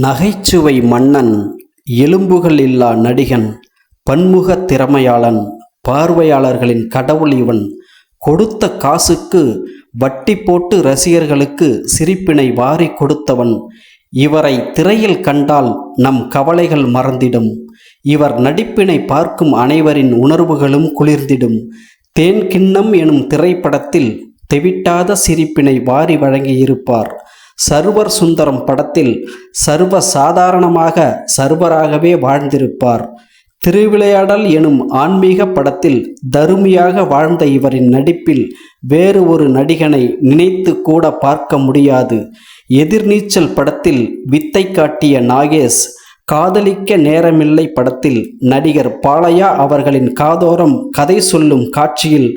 நகைச்சுவை மன்னன் எலும்புகள் இல்லா நடிகன் பன்முக திறமையாளன் பார்வையாளர்களின் கடவுள் இவன் கொடுத்த காசுக்கு வட்டி போட்டு ரசிகர்களுக்கு சிரிப்பினை வாரி கொடுத்தவன். இவரை திரையில் கண்டால் நம் கவலைகள் மறந்திடும். இவர் நடிப்பினை பார்க்கும் அனைவரின் உணர்வுகளும் குளிர்ந்திடும். தேன் கிண்ணம் எனும் திரைப்படத்தில் தெவிட்டாத சிரிப்பினை வாரி வழங்கியிருப்பார். சர்வர் சுந்தரம் படத்தில் சர்வ சாதாரணமாக சர்வராகவே வாழ்ந்திருப்பார். திருவிளையாடல் எனும் ஆன்மீக படத்தில் தருமியாக வாழ்ந்த இவரின் நடிப்பில் வேறு ஒரு நடிகனை நினைத்து கூட பார்க்க முடியாது. எதிர்நீச்சல் படத்தில் வித்தை காட்டிய நாகேஷ் காதலிக்க நேரமில்லை படத்தில் நடிகர் பாலையா அவர்களின் காதோரம் கதை சொல்லும் காட்சியில்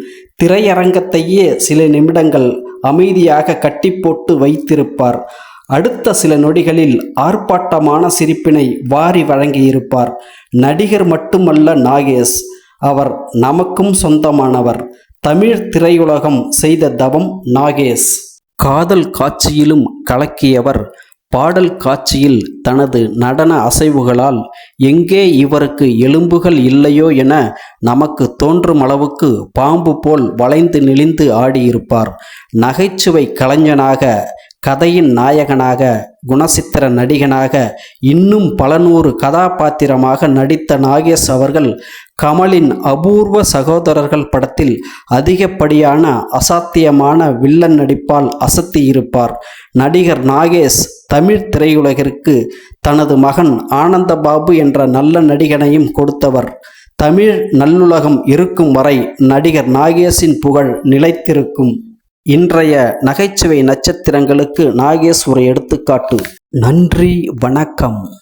திரையரங்கத்தையே சில நிமிடங்கள் அமைதியாக கட்டி போட்டு வைத்திருப்பார். அடுத்த சில நொடிகளில் ஆர்ப்பாட்டமான சிரிப்பினை வாரி வழங்கியிருப்பார். நடிகர் மட்டுமல்ல நாகேஷ். அவர் நமக்கும் சொந்தமானவர். தமிழ் திரையுலகம் செய்த தவம் நாகேஷ். காதல் காட்சியிலும் கலக்கியவர். பாடல் காட்சியில் தனது நடன அசைவுகளால் எங்கே இவருக்கு எலும்புகள் இல்லையோ என நமக்கு தோன்றும் அளவுக்கு பாம்பு போல் வளைந்து நெளிந்து ஆடியிருப்பார். நகைச்சுவை கலைஞனாக கதையின் நாயகனாக குணசித்திர நடிகனாக இன்னும் பல நூறு கதாபாத்திரமாக நடித்த நாகேஷ் அவர்கள் கமலின் அபூர்வ சகோதரர்கள் படத்தில் அதிகப்படியான அசாத்தியமான வில்லன் நடிப்பால் அசத்தியிருப்பார். நடிகர் நாகேஷ் தமிழ் திரையுலகிற்கு தனது மகன் ஆனந்தபாபு என்ற நல்ல நடிகனையும் கொடுத்தவர். தமிழ் நல்லுலகம் இருக்கும் வரை நடிகர் நாகேஷின் புகழ் நிலைத்திருக்கும். இன்றைய நகைச்சுவை நட்சத்திரங்களுக்கு நாகேஷ் ஒரு எடுத்துக்காட்டு. நன்றி வணக்கம்.